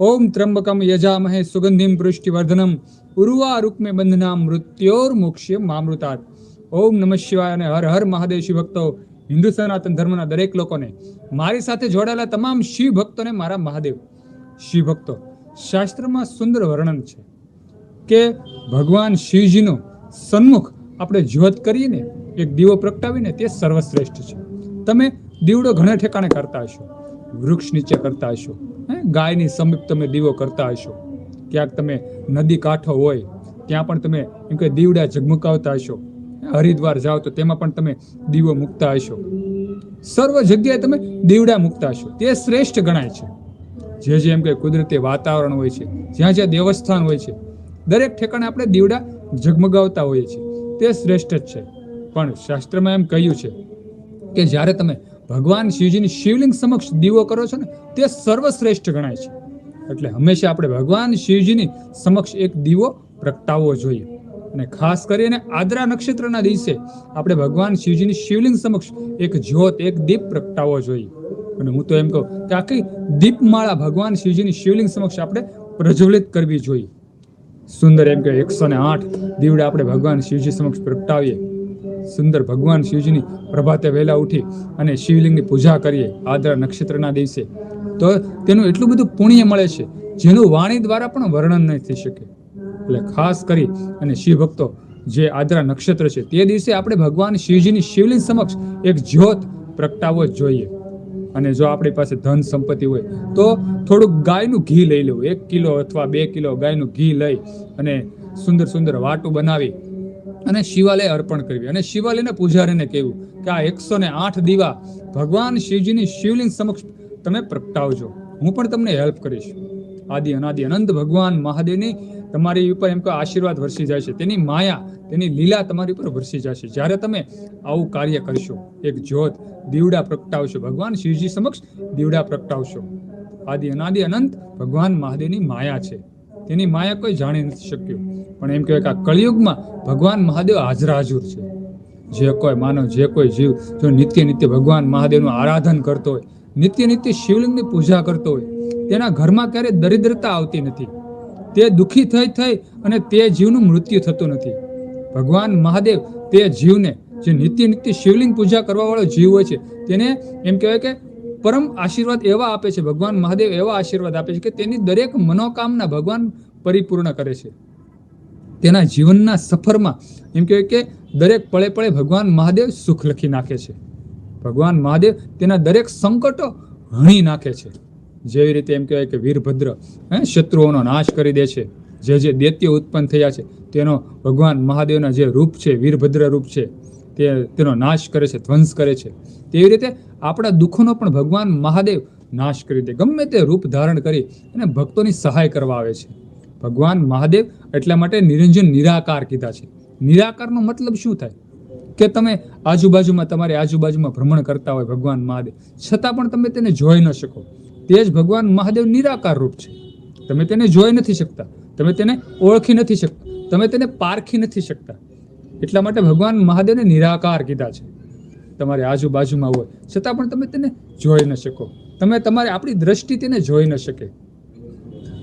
ઓમ ત્રંબકમ યજામહે સુગંધિમ પુષ્ટિવર્ધનમ ઉર્વા રૂકમે બંધના મૃત્યોર મોક્ષ્ય મામૃતાત ઓમ નમઃ શિવાય અને હર હર મહાદેવ શિવ ભક્તો હિન્દુ સનાતન ધર્મના દરેક લોકોને, મારી સાથે જોડાયેલા તમામ શિવ ભક્તોને મારા મહાદેવ શિવ ભક્તો શાસ્ત્રમાં સુંદર વર્ણન છે કે ભગવાન શિવજીનો સન્મુખ આપણે જ્યોત કરીને એક દીવો પ્રગટાવીને તે સર્વશ્રેષ્ઠ છે. તમે દીવડો ઘણા ઠેકાણે કરતા હશો, વૃક્ષ નીચે કરતા હશો ગાયની સમીપ તમે દીવો કરતા હશો. ક્યાંક તમે નદી કાંઠો હોય, ત્યાં પણ તમે એમ કે દીવડા ઝગમગાવતા હશો. હરિદ્વાર જાઓ તો તેમાં પણ તમે દીવો મૂકતા હશો. સર્વ જગ્યાએ તમે દીવડા મૂકતા હશો. તે શ્રેષ્ઠ ગણાય છે. જે જે એમ કે કુદરતી વાતાવરણ હોય છે, જ્યાં જ્યાં દેવસ્થાન હોય છે, દરેક ઠેકાણે આપણે દીવડા ઝગમગાવતા હોઈએ છીએ. તે શ્રેષ્ઠ જ છે. પણ શાસ્ત્રમાં એમ કહ્યું છે કે જ્યારે તમે ભગવાન શિવજીની શિવલિંગ સમક્ષ દીવો કરો છો ને, તે સર્વશ્રેષ્ઠ ગણાય છે. એટલે હંમેશા આપણે ભગવાન શિવજીની સમક્ષ એક દીવો પ્રગટાવવો જોઈએ. અને ખાસ કરીને આદ્રા નક્ષત્રના દિવસે આપણે ભગવાન શિવજીની શિવલિંગ સમક્ષ એક જ્યોત, એક દીપ પ્રગટાવવો જોઈએ. અને હું તો એમ કહું કે આખી દીપમાળા ભગવાન શિવજીની શિવલિંગ સમક્ષ આપણે પ્રજ્વલિત કરવી જોઈએ. સુંદર એમ કે એકસો ને આઠ દીવડા આપણે ભગવાન શિવજી સમક્ષ પ્રગટાવીએ. સુંદર ભગવાન શિવજીની પ્રભાતે વહેલા ઉઠી અને શિવલિંગની પૂજા કરીએ આદ્રા નક્ષત્રના દિવસે. તો તેનું એટલું બધું પુણ્ય મળે છે, જેનું વાણી દ્વારા પણ વર્ણન નહીં થઈ શકે. એટલે ખાસ કરી અને શિવ ભક્તો જે આદ્રા નક્ષત્ર છે, તે દિવસે આપણે ભગવાન શિવજીની શિવલિંગ સમક્ષ એક જ્યોત પ્રગટાવવો જોઈએ. અને જો આપણી પાસે ધન સંપત્તિ હોય, તો થોડુંક ગાયનું ઘી લઈ લેવું. એક કિલો અથવા બે કિલો ગાયનું ઘી લઈ અને સુંદર સુંદર વાટું બનાવી અને શિવાલય અર્પણ કરવી. અને શિવાલયના પૂજારીને કહેવું કે આ એકસો ને આઠ દીવા ભગવાન શિવજીની શિવલિંગ સમક્ષ તમે પ્રગટાવજો. હું પણ તમને હેલ્પ કરીશ. આદિ અનાદિ અનંત ભગવાન મહાદેવની તમારી ઉપર એમ કે આશીર્વાદ વરસી જાય છે, તેની માયા, તેની લીલા તમારી ઉપર વરસી જશે જ્યારે તમે આવું કાર્ય કરશો, એક જ્યોત દીવડા પ્રગટાવશો, ભગવાન શિવજી સમક્ષ દીવડા પ્રગટાવશો. આદિ અનાદિ અનંત ભગવાન મહાદેવની માયા છે. તેની માયા કોઈ જાણી નથી શક્યું. પણ એમ કહેવાય કે આ કળિયુગમાં ભગવાન મહાદેવ હાજર હાજર છે. જે કોઈ માનવ, જે કોઈ જીવ જો નિત્ય નિત્ય ભગવાન મહાદેવનું આરાધન કરતો હોય, નિત્ય નિત્ય શિવલિંગની પૂજા કરતો હોય, તેના ઘરમાં ક્યારેય દરિદ્રતા આવતી નથી. તે દુઃખી થઈ થઈ અને તે જીવનું મૃત્યુ થતું નથી. ભગવાન મહાદેવ તે જીવને જે નિત્ય નિત્ય શિવલિંગ પૂજા કરવા વાળો જીવ હોય છે, તેને એમ કહેવાય કે પરમ આશીર્વાદ એવા આપે છે, ભગવાન મહાદેવ એવા આશીર્વાદ આપે છે કે તેની દરેક મનોકામના ભગવાન પરિપૂર્ણ કરે છે. તેના જીવનના સફરમાં એમ કહેવાય કે દરેક પળે પળે ભગવાન મહાદેવ સુખ લખી નાખે છે. ભગવાન મહાદેવ તેના દરેક સંકટો હણી નાખે છે. જેવી રીતે એમ કહેવાય કે વીરભદ્ર, હે, શત્રુઓનો નાશ કરી દે છે. જે જે દૈત્ય ઉત્પન્ન થયા છે, તેનો ભગવાન મહાદેવના જે રૂપ છે, વીરભદ્ર રૂપ છે, તે તેનો નાશ કરે છે, ધ્વંસ કરે છે. તેવી રીતે આપણા દુઃખોનો પણ ભગવાન મહાદેવ નાશ કરી દે. ગમે તે રૂપ ધારણ કરી અને ભક્તોની સહાય કરવા આવે છે. ભગવાન મહાદેવ એટલા માટે નિરંજન નિરાકાર કીધા છે. નિરાકારનો મતલબ શું થાય? કે તમે આજુબાજુમાં તમારી આજુબાજુમાં ભ્રમણ કરતા હોય ભગવાન મહાદેવ, છતાં પણ તમે તેને જોઈ ન શકો. તે જ ભગવાન મહાદેવ નિરાકાર રૂપ છે. તમે તેને જોઈ નથી શકતા. તમે તેને ઓળખી નથી શકતા. તમે તેને પારખી નથી શકતા. એટલા માટે ભગવાન મહાદેવને નિરાકાર કીધા છે. તમારી આજુબાજુમાં હોય, છતાં પણ તમે તેને જોઈ ન શકો. તમે તમારી આપણી દ્રષ્ટિ તેને જોઈ ન શકે.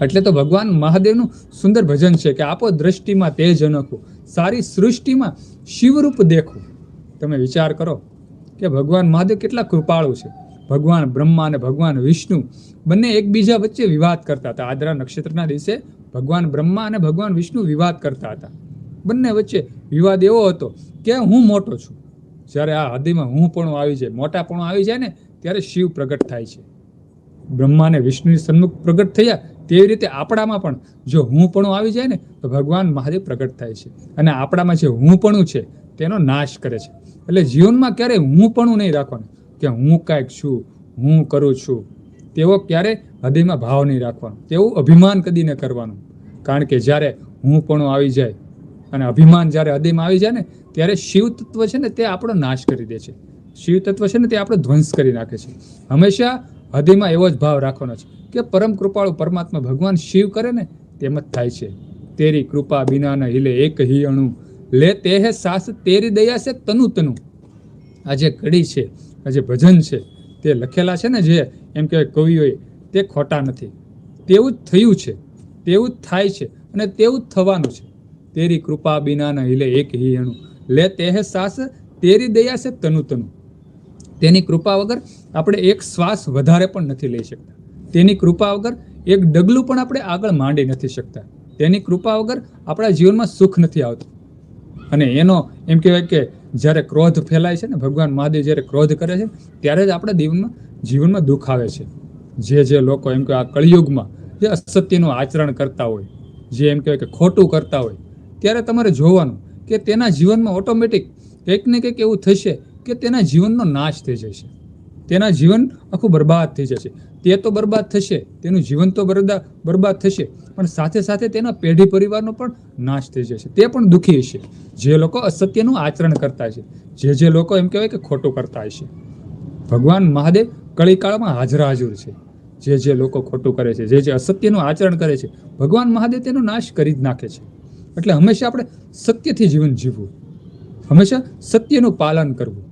એટલે તો ભગવાન મહાદેવનું સુંદર ભજન છે કે આપો દ્રષ્ટિમાં તેજ અનોખું, સારી સૃષ્ટિમાં શિવરૂપ દેખું તમે વિચાર કરો કે ભગવાન મહાદેવ કેટલા કૃપાળુ છે. ભગવાન બ્રહ્મા અને ભગવાન વિષ્ણુ બંને એકબીજા વચ્ચે વિવાદ કરતા હતા. આદરા નક્ષત્રના દિવસે ભગવાન બ્રહ્મા અને ભગવાન વિષ્ણુ વિવાદ કરતા હતા. બંને વચ્ચે વિવાદ એવો હતો કે હું મોટો છું. જ્યારે આ હૃદયમાં હું પણ આવી જાય, મોટાપણું આવી જાય ને, ત્યારે શિવ પ્રગટ થાય છે. બ્રહ્મા અને વિષ્ણુની સન્મુખ પ્રગટ થયા તેવી રીતે આપણામાં પણ જો હું પણ આવી જાય ને, તો ભગવાન મહાદેવ પ્રગટ થાય છે. અને આપણામાં જે હું પણ છે, તેનો નાશ કરે છે. એટલે જીવનમાં ક્યારેય હું પણ નહીં રાખવાનું. કે હું કાંઈક છું, હું કરું છું, તેવો ક્યારે હૃદયમાં ભાવ નહીં રાખવાનો. તેવું અભિમાન કદી ન કરવાનું. કારણ કે જ્યારે હું પણ આવી જાય અને અભિમાન જ્યારે હૃદયમાં આવી જાય ને, ત્યારે શિવ તત્વ છે ને તે આપણો નાશ કરી દે છે. શિવ તત્વ છે ને તે આપણો ધ્વંસ કરી નાખે છે. હંમેશા હૃદયમાં એવો જ ભાવ રાખવાનો છે. કે પરમ કૃપાળુ પરમાત્મા ભગવાન શિવ કરે ને, તેમ જ થાય છે. તેરી કૃપા બિના ન હિલે, એક હિ અણુ. લે તે હે સાસ, તેરી દયા છે તનુ તનુ. આ જે કડી છે આ જે ભજન છે. તે લખેલા છે ને જે, એમ કહેવાય કવિઓએ, તે ખોટા નથી. તેવું જ થયું છે, તેવું જ થાય છે અને તેવું જ થવાનું છે. તેરી કૃપા બિના ન હિલે, એક હિ અણુ. લે તે હે સાસ, તેરી દયા છે તનુ તનુ. તેની કૃપા વગર આપણે એક શ્વાસ વધારે પણ નથી લઈ શકતા. તેની કૃપા વગર એક ડગલું પણ આપણે આગળ માંડી નથી શકતા. તેની કૃપા વગર આપણા જીવનમાં સુખ નથી આવતું. અને એનો એમ કહેવાય કે જ્યારે ક્રોધ ફેલાય છે ને, ભગવાન મહાદેવ જ્યારે ક્રોધ કરે છે, ત્યારે જ આપણા જીવનમાં જીવનમાં દુઃખ આવે છે. જે જે લોકો એમ કે આ કળિયુગમાં જે અસત્યનું આચરણ કરતા હોય, જે એમ કહેવાય કે ખોટું કરતા હોય, ત્યારે તમારે જોવાનું કે તેના જીવનમાં ઓટોમેટિક કંઈક ને કંઈક એવું થશે કે તેના જીવનનો નાશ થઈ જશે. તેના જીવન આખું બરબાદ થઈ જશે. તે તો બરબાદ થશે, તેનું જીવન તો બરદા, બરબાદ થશે, પણ સાથે સાથે તેના પેઢી પરિવારનો પણ નાશ થઈ જશે. તે પણ દુઃખી હશે. જે લોકો અસત્યનું આચરણ કરતા છે જે જે લોકો એમ કહેવાય કે ખોટું કરતા હશે. ભગવાન મહાદેવ કળીકાળમાં હાજર હાજર છે. જે જે લોકો ખોટું કરે છે, જે જે અસત્યનું આચરણ કરે છે, ભગવાન મહાદેવ તેનો નાશ કરી જ નાખે છે. એટલે હંમેશા આપણે સત્યથી જીવન જીવવું. હંમેશા સત્યનું પાલન કરવું.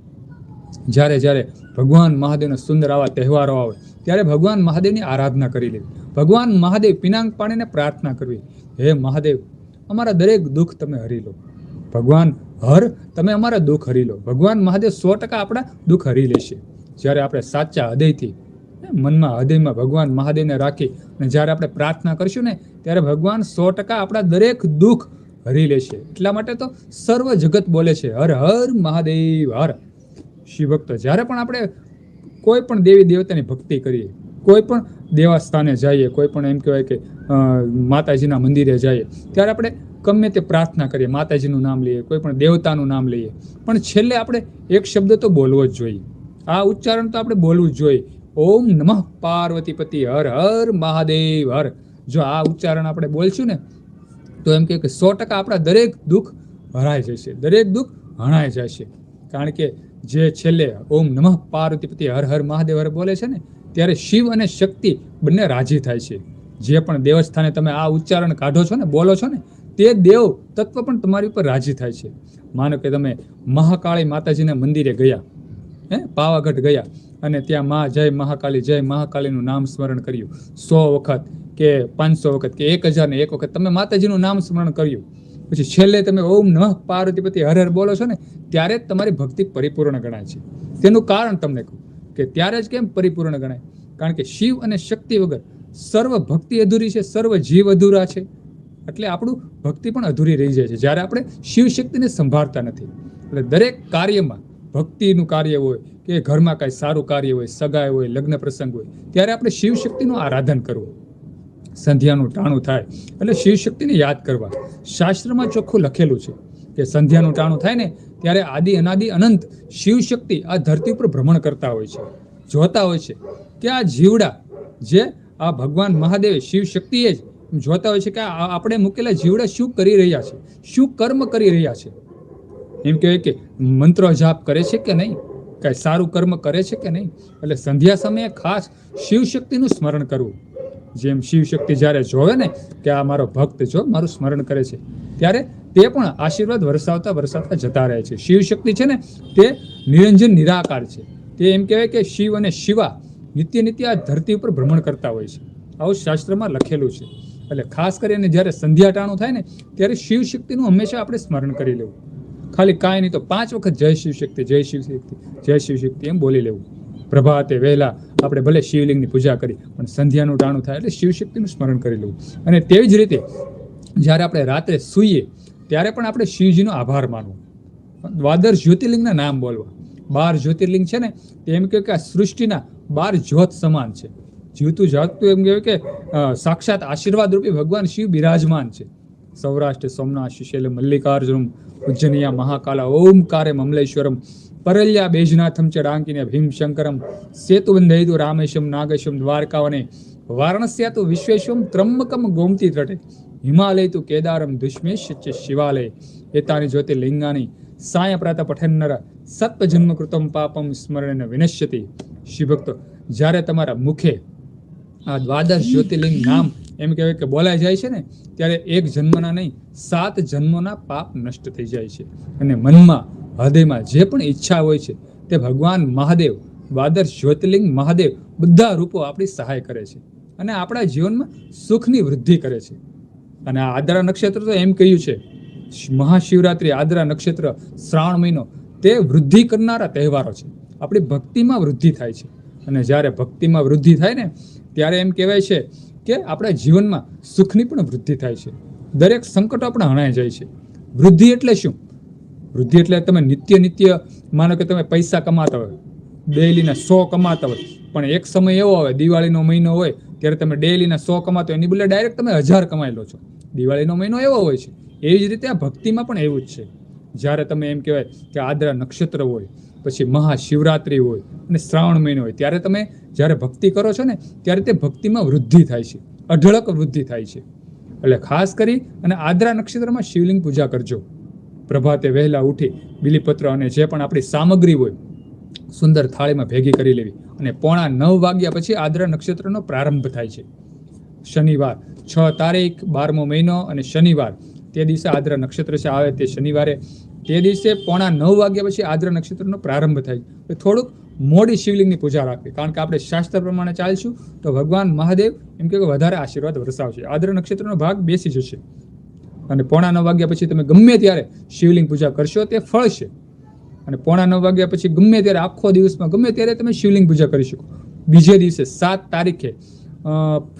જ્યારે જ્યારે ભગવાન મહાદેવના સુંદર આવા તહેવારો આવે, ત્યારે ભગવાન મહાદેવની આરાધના કરી લેવી. ભગવાન મહાદેવ પિનાંગ પાણીને પ્રાર્થના કરવી. હે મહાદેવ, અમારા દરેક દુઃખ તમે હરી લો. ભગવાન, હર, તમે અમારા દુઃખ હરી લો. ભગવાન મહાદેવ સો ટકા આપણા દુઃખ હરી લેશે. જ્યારે આપણે સાચા હૃદયથી મનમાં હૃદયમાં ભગવાન મહાદેવને રાખી અને જ્યારે આપણે પ્રાર્થના કરશું ને, ત્યારે ભગવાન સો ટકા આપણા દરેક દુઃખ હરી લેશે. એટલા માટે તો સર્વ જગત બોલે છે, હર હર મહાદેવ, હર. શિવ ભક્તો જ્યારે પણ આપણે કોઈ પણ દેવી દેવતાની ભક્તિ કરીએ, કોઈ પણ દેવાસ્થાને જઈએ, કોઈ પણ એમ કહેવાય કે માતાજીના મંદિરે જઈએ, ત્યારે આપણે ગમે તે પ્રાર્થના કરીએ, માતાજીનું નામ લઈએ, કોઈ પણ દેવતાનું નામ લઈએ. પણ છેલ્લે આપણે એક શબ્દ તો બોલવો જ જોઈએ. આ ઉચ્ચારણ તો આપણે બોલવું જ જોઈએ. ઓમ નમઃ પાર્વતી પતિ હર હર મહાદેવ હર. જો આ ઉચ્ચારણ આપણે બોલશું ને, તો એમ કે સો ટકા આપણા દરેક દુઃખ હરાઈ જશે, દરેક દુઃખ હણાઈ જશે. કારણ કે જે છેલ્લે ઓમ નમઃ પાર્વતીપતિ હર હર મહાદેવ હર બોલે છે ને, ત્યારે શિવ અને શક્તિ બંને રાજી થાય છે. જે પણ દેવસ્થાને તમે આ ઉચ્ચારણ કાઢો છો ને, બોલો છો ને, તે દેવ તત્વ પણ તમારી ઉપર રાજી થાય છે. માનો કે તમે મહાકાળી માતાજીના મંદિરે ગયા, હે, પાવાગઢ ગયા, અને ત્યાં મા જય મહાકાળી, જય મહાકાળીનું નામ સ્મરણ કર્યું. સો વખત કે પાંચસો વખત કે એક હજાર ને એક વખત તમે માતાજીનું નામ સ્મરણ કર્યું. પછી છેલ્લે તમે ઓમ નમઃ પાર્વતીપતિ હર હર બોલો છો ને, ત્યારે જ તમારી ભક્તિ પરિપૂર્ણ ગણાય છે. તેનું કારણ તમને કહું કે ત્યારે જ કેમ પરિપૂર્ણ ગણાય? કારણ કે શિવ અને શક્તિ વગર સર્વ ભક્તિ અધૂરી છે, સર્વ જીવ અધૂરા છે. એટલે આપણું ભક્તિ પણ અધૂરી રહી જાય છે. જ્યારે આપણે શિવ શક્તિને સંભાળતા નથી. એટલે દરેક કાર્યમાં ભક્તિનું કાર્ય હોય કે ઘરમાં કાંઈ સારું કાર્ય હોય, સગાઈ હોય, લગ્ન પ્રસંગ હોય, ત્યારે આપણે શિવ શક્તિનું આરાધન કરવું. સંધ્યાનું ટાણું થાય. એટલે શિવ શક્તિને યાદ કરવા. શાસ્ત્રમાં ચોખ્ખું લખેલું છે કે સંધ્યાનું ટાણું થાય ને, ત્યારે આદિ, અનાદિ, અનંત શિવ શક્તિ આ ધરતી ઉપર ભ્રમણ કરતા હોય છે. જોતા હોય છે કે આ જીવડા જે આ ભગવાન મહાદેવ શિવ શક્તિએ જ જોતા હોય છે કે આપણે મૂકેલા જીવડા શું કરી રહ્યા છે? શું કર્મ કરી રહ્યા છે? એમ કહેવાય કે મંત્ર જાપ કરે છે કે નહીં? કાંઈ સારું કર્મ કરે છે કે નહીં? એટલે સંધ્યા સમયે ખાસ શિવ શક્તિનું સ્મરણ કરવું. જેમ શિવ શક્તિ જ્યારે જોવે ને કે આ મારો ભક્ત જો, મારું સ્મરણ કરે છે, ત્યારે તે પણ આશીર્વાદ વરસાવતા વરસાવતા જતા રહે છે. શિવ શક્તિ છે ને, તે નિરંજન, નિરાકાર છે. તે એમ કહેવાય કે શિવ અને શિવા નિત્ય નિત્ય આ ધરતી ઉપર ભ્રમણ કરતા હોય છે. આવું શાસ્ત્રમાં લખેલું છે. એટલે ખાસ કરીને જ્યારે સંધ્યા ટાણું થાય ને, ત્યારે શિવ શક્તિનું હંમેશા આપણે સ્મરણ કરી લેવું. ખાલી કાંઈ નહીં તો પાંચ વખત જય શિવ શક્તિ, જય શિવ શક્તિ, જય શિવ શક્તિ એમ બોલી લેવું. પ્રભાતે વહેલા આપણે ભલે શિવલિંગની પૂજા કરી, પણ સંધ્યાનું ટાણું થાય એટલે શિવ શક્તિનું સ્મરણ કરી લેવું. અને તેવી જ રીતે જ્યારે આપણે રાત્રે સૂઈએ, ત્યારે પણ આપણે શિવજીનો આભાર માનવો. દ્વાદર જ્યોતિર્લિંગના નામ બોલવા. બાર જ્યોતિર્લિંગ છે ને એમ કહે કે આ સૃષ્ટિના બાર જ્યોત સમાન છે. જીવતું જાગતું એમ કહેવાય કે સાક્ષાત આશીર્વાદ રૂપી ભગવાન શિવ બિરાજમાન છે. સૌરાષ્ટ્ર સોમનાથ શિશૈલ મલ્લિકાર્જુન ઉજ્જનિયા મહાકાલા, ઓમકારે, મમલેશ્વરમ પરલ્યા બેજનાથમ ચ ડાંકીને ભીમશંકરમ. સેતુબંધૈતુ રામેશમ નાગેશમ દ્વારકાવને વારાણસ્યા તો વિશ્વેશ્વમ ત્રંબકમ ગોમતી તટે. હિમાલય તુ કેદારમ દુષ્મેશ ચ શિવાલય. એતાની જ્યોતિર્લિંગાની સાય પ્રાત પઠન્નર સત્પજન્મ કૃતમ પાપમ સ્મરણ વિનશ્યતિ. શિવભક્તો જ્યારે તમારા મુખે આ દ્વાદશ જ્યોતિર્લિંગ નામ એમ કહેવાય કે બોલાઈ જાય છે ને, ત્યારે એક જન્મના નહીં, સાત જન્મોના પાપ નષ્ટ થઈ જાય છે. અને મનમાં હૃદયમાં જે પણ ઈચ્છા હોય છે, તે ભગવાન મહાદેવ, વાદર જ્યોતિર્લિંગ મહાદેવ બધા રૂપો આપણી સહાય કરે છે અને આપણા જીવનમાં સુખની વૃદ્ધિ કરે છે. અને આદરા નક્ષત્ર તો એમ કહ્યું છે, મહાશિવરાત્રિ આદરા નક્ષત્ર શ્રાવણ મહિનો, તે વૃદ્ધિ કરનારા તહેવારો છે. આપણી ભક્તિમાં વૃદ્ધિ થાય છે. અને જ્યારે ભક્તિમાં વૃદ્ધિ થાય ને, ત્યારે એમ કહેવાય છે કે આપણા જીવનમાં સુખની પણ વૃદ્ધિ થાય છે. દરેક સંકટો પણ હણાઈ જાય છે. વૃદ્ધિ એટલે શું? વૃદ્ધિ એટલે તમે નિત્ય નિત્ય માનો કે તમે પૈસા કમાતા હોય, ડેઈલીના સો કમાતા હોય. પણ એક સમય એવો આવે, દિવાળીનો મહિનો હોય, ત્યારે તમે ડેઈલીના સો કમાતો હોય, એની બદલે ડાયરેક્ટ તમે હજાર કમાઈ લો છો. દિવાળીનો મહિનો એવો હોય છે. એવી જ રીતે આ ભક્તિમાં પણ એવું જ છે. જ્યારે તમે એમ કહેવાય કે આદ્રા નક્ષત્ર હોય, પછી મહાશિવરાત્રિ હોય અને શ્રાવણ મહિનો હોય, ત્યારે તમે જ્યારે ભક્તિ કરો છો ને, ત્યારે તે ભક્તિમાં વૃદ્ધિ થાય છે. અઢળક વૃદ્ધિ થાય છે. એટલે ખાસ કરી અને આદ્રા નક્ષત્રમાં શિવલિંગ પૂજા કરજો. પ્રભાતે વહેલા ઉઠી બિલીપત્ર અને જે પણ આપણી સામગ્રી હોય, સુંદર થાળીમાં ભેગી કરી લેવી અને પોણા નવ વાગ્યા પછી આદ્રા નક્ષત્રનો પ્રારંભ થાય છે. શનિવાર છ તારીખ બારમો મહિનો અને શનિવાર, તે દિવસે આદ્રા નક્ષત્ર છે, આવે તે શનિવારે. તે દિવસે પોણા નવ વાગ્યા પછી આદ્રા નક્ષત્રનો પ્રારંભ થાય છે. થોડુંક મોડી શિવલિંગની પૂજા રાખવી. કારણ કે આપણે શાસ્ત્ર પ્રમાણે ચાલશું તો ભગવાન મહાદેવ એમ કે વધારે આશીર્વાદ વરસાવશે. આદ્ર નક્ષત્રનો ભાગ બેસી જશે. અને પોણા નવ વાગ્યા પછી તમે ગમે ત્યારે શિવલિંગ પૂજા કરશો, તે ફળશે અને પોણા નવ વાગ્યા પછી ગમે ત્યારે આખો દિવસમાં ગમે ત્યારે તમે શિવલિંગ પૂજા કરી શકો. બીજે દિવસે સાત તારીખે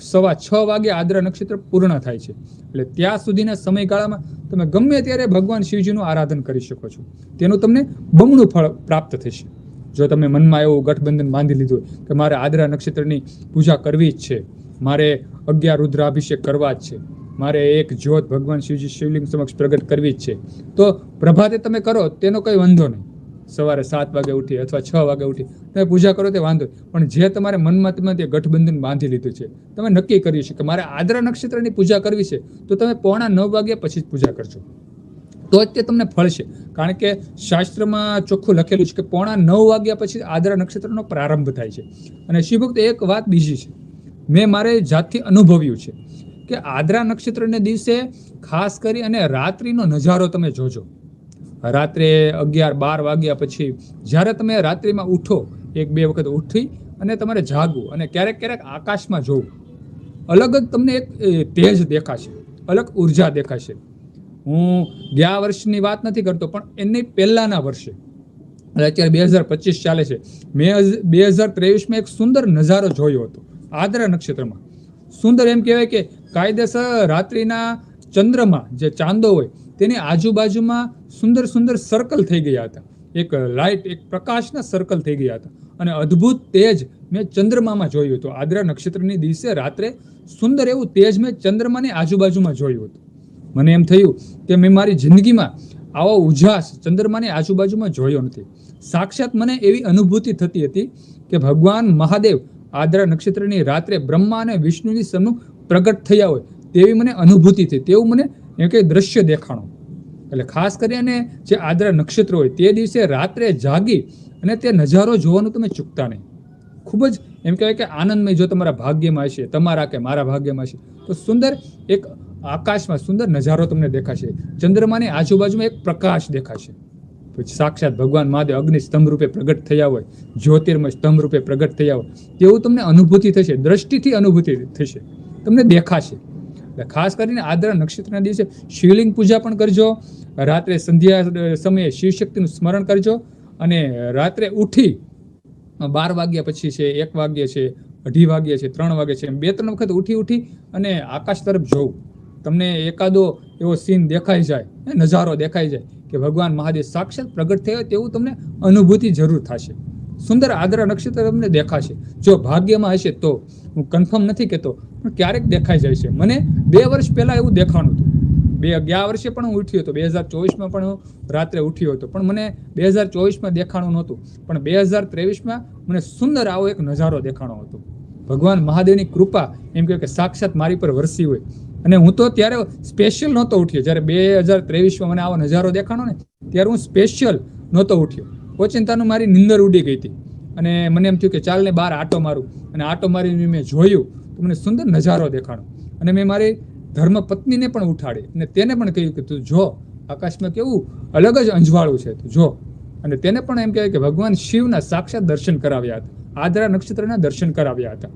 સવા છ વાગે આદ્ર નક્ષત્ર પૂર્ણ થાય છે. એટલે ત્યાં સુધીના સમયગાળામાં તમે ગમે ત્યારે ભગવાન શિવજીનું આરાધન કરી શકો છો. તેનું તમને બમણું ફળ પ્રાપ્ત થશે. જો તમે મનમાં એવું ગઠબંધન બાંધી લીધું હોય કે મારે આદ્રા નક્ષત્રની પૂજા કરવી જ છે, મારે અગિયાર રુદ્રાભિષેક કરવા જ છે મારે એક જ્યોત ભગવાન શિવજી શિવલિંગ સમક્ષ પ્રગટ કરવી જ છે. તો પ્રભાતે તમે કરો, તેનો કંઈ વાંધો નહીં. સવારે સાત વાગે ઉઠી અથવા છ વાગે ઉઠી તમે પૂજા કરો તે વાંધો પણ જે તમારે મનમાં તમે તે ગઠબંધન બાંધી લીધું છે, તમે નક્કી કર્યું છે કે મારે આદ્રા નક્ષત્રની પૂજા કરવી છે, તો તમે પોણા નવ વાગ્યા પછી જ પૂજા કરજો. તો જ તે તમને ફળશે કારણ કે શાસ્ત્રમાં ચોખ્ખું લખેલું છે કે પોણા નવ વાગ્યા પછી આદ્રા નક્ષત્રનો પ્રારંભ થાય છે. અને શિવભક્ત એક વાત બીજી છે. મેં મારે જાતથી અનુભવ્યું છે. કે આદ્રા નક્ષત્રને દિવસે ખાસ કરી અને રાત્રિનો નજારો તમે જોજો. રાત્રે અગિયાર, બાર વાગ્યા પછી જ્યારે તમે રાત્રિમાં ઉઠો, એક, બે વખત ઉઠી અને તમારે જાગવું અને ક્યારેક ક્યારેક આકાશમાં જોવું. અલગ જ તમને એક તેજ દેખાશે, અલગ ઊર્જા દેખાશે. હું ગયા વર્ષની વાત નથી કરતો, પણ એની પહેલાંના વર્ષે. અત્યારે બે હજાર પચીસ ચાલે છે. મેં બે હજાર ત્રેવીસમાં એક સુંદર નજારો જોયો હતો, આદ્રા નક્ષત્રમાં. સુંદર એમ કહેવાય કે કાયદેસર રાત્રિના ચંદ્રમાં જે ચાંદો હોય, તેની આજુબાજુમાં સુંદર સુંદર સર્કલ થઈ ગયા હતા. એક લાઇટ એક પ્રકાશના સર્કલ થઈ ગયા હતા. અને અદ્ભુત તેજ મેં ચંદ્રમામાં જોયું હતું. આદ્રા નક્ષત્રની દિવસે રાત્રે સુંદર એવું તેજ મેં ચંદ્રમાની આજુબાજુમાં જોયું હતું. મને એમ થયું કે મેં મારી જિંદગીમાં આવો ઉજાસ ચંદ્રમાની આજુબાજુમાં જોયો નથી. સાક્ષાત મને એવી અનુભૂતિ થતી હતી કે ભગવાન મહાદેવ આદ્રા નક્ષત્રની રાત્રે બ્રહ્મા અને વિષ્ણુની સન્મુખ પ્રગટ થયા હોય તેવી મને અનુભૂતિ થઈ તેવું મને એમ કે દ્રશ્ય દેખાણું. એટલે ખાસ કરીને જે આદ્ર નક્ષત્ર હોય તે દિવસે રાત્રે જાગી અને તે નજારો જોવાનું તમે ચૂકતા નહીં. ખૂબ જ એમ કહેવાય કે આનંદમય જો તમારા ભાગ્યમાં હશે, તમારા કે મારા ભાગ્યમાં હશે, તો સુંદર એક આકાશમાં સુંદર નજારો તમને દેખાશે. ચંદ્રમાની આજુબાજુમાં એક પ્રકાશ દેખાશે. પછી સાક્ષાત ભગવાન મહાદેવ અગ્નિ સ્તંભ રૂપે પ્રગટ થયા હોય, જ્યોતિર્મય સ્તંભ રૂપે પ્રગટ થયા હોય, તેવું તમને અનુભૂતિ થશે, દ્રષ્ટિથી અનુભૂતિ થશે. તમને દેખાશે. એટલે ખાસ કરીને આદ્રા નક્ષત્રના દિવસે શિવલિંગ પૂજા પણ કરજો. રાત્રે સંધ્યા સમયે શિવશક્તિનું સ્મરણ કરજો. અને રાત્રે ઉઠી બાર વાગ્યા પછી છે, એક વાગ્યે છે, અઢી વાગ્યે છે, ત્રણ વાગે છે બે ત્રણ વખત ઉઠી ઉઠી અને આકાશ તરફ જોવું તમને એકાદો એવો સીન દેખાઈ જાય નજારો દેખાઈ જાય કે ભગવાન મહાદેવ સાક્ષાત પ્રગટ થયો તેવું તમને અનુભૂતિ જરૂર થશે. સુંદર આદ્રા નક્ષત્ર તમને દેખાશે. જો ભાગ્યમાં હશે તો, હું કન્ફર્મ નથી કહેતો પણ ક્યારેક દેખાઈ જાય છે. મને બે વર્ષ પહેલા એવું દેખાણું હતું. બે ગયા વર્ષે પણ હું ઉઠ્યો હતો. બે હજાર ચોવીસમાં પણ હું રાત્રે ઉઠ્યો હતો. પણ મને બે હજાર ચોવીસમાં દેખાણું નહોતું. પણ બે હજાર ત્રેવીસમાં મને સુંદર આવો એક નજારો દેખાણો હતો. ભગવાન મહાદેવની કૃપા એમ કહે કે સાક્ષાત મારી પર વરસી હોય. અને હું તો ત્યારે સ્પેશિયલ નહોતો ઉઠ્યો. જ્યારે બે હજાર ત્રેવીસમાં મને આવો નજારો દેખાણો ને, ત્યારે હું સ્પેશિયલ નહોતો ઉઠ્યો. ઓચિંતાનું મારી નિંદર ઉડી ગઈ હતી. અને મને એમ થયું કે ચાલને બહાર આટો મારું. અને આટો મારીને મેં જોયું. તો મને સુંદર નજારો દેખાણો અને મેં મારી ધર્મ પત્નીને પણ ઉઠાડી અને તેને પણ કહ્યું કે તું જો, આકાશમાં કેવું અલગ જ અંજવાળું છે, તું જો. અને તેને પણ એમ કહેવાય કે ભગવાન શિવના સાક્ષાત દર્શન કરાવ્યા હતા. આદ્રા નક્ષત્રના દર્શન કરાવ્યા હતા.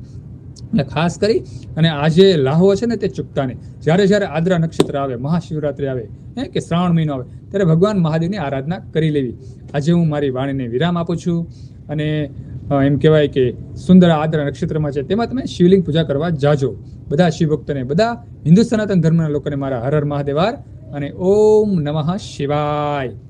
એટલે ખાસ કરી, અને આજે લાહો છે ને તે ચૂકતા નહીં જ્યારે જ્યારે આદ્રા નક્ષત્ર આવે, મહાશિવરાત્રિ આવે, હે કે શ્રાવણ મહિનો આવે, ત્યારે ભગવાન મહાદેવની આરાધના કરી લેવી. આજે હું મારી વાણીને વિરામ આપું છું. અને એમ કહેવાય કે સુંદર આદ્રા નક્ષત્રમાં છે. તેમાં તમે શિવલિંગ પૂજા કરવા જાજો. બધા શિવભક્તોને, બધા હિન્દુ સનાતન ધર્મના લોકોને મારા હર હર મહાદેવાર અને ઓમ નમઃ શિવાય.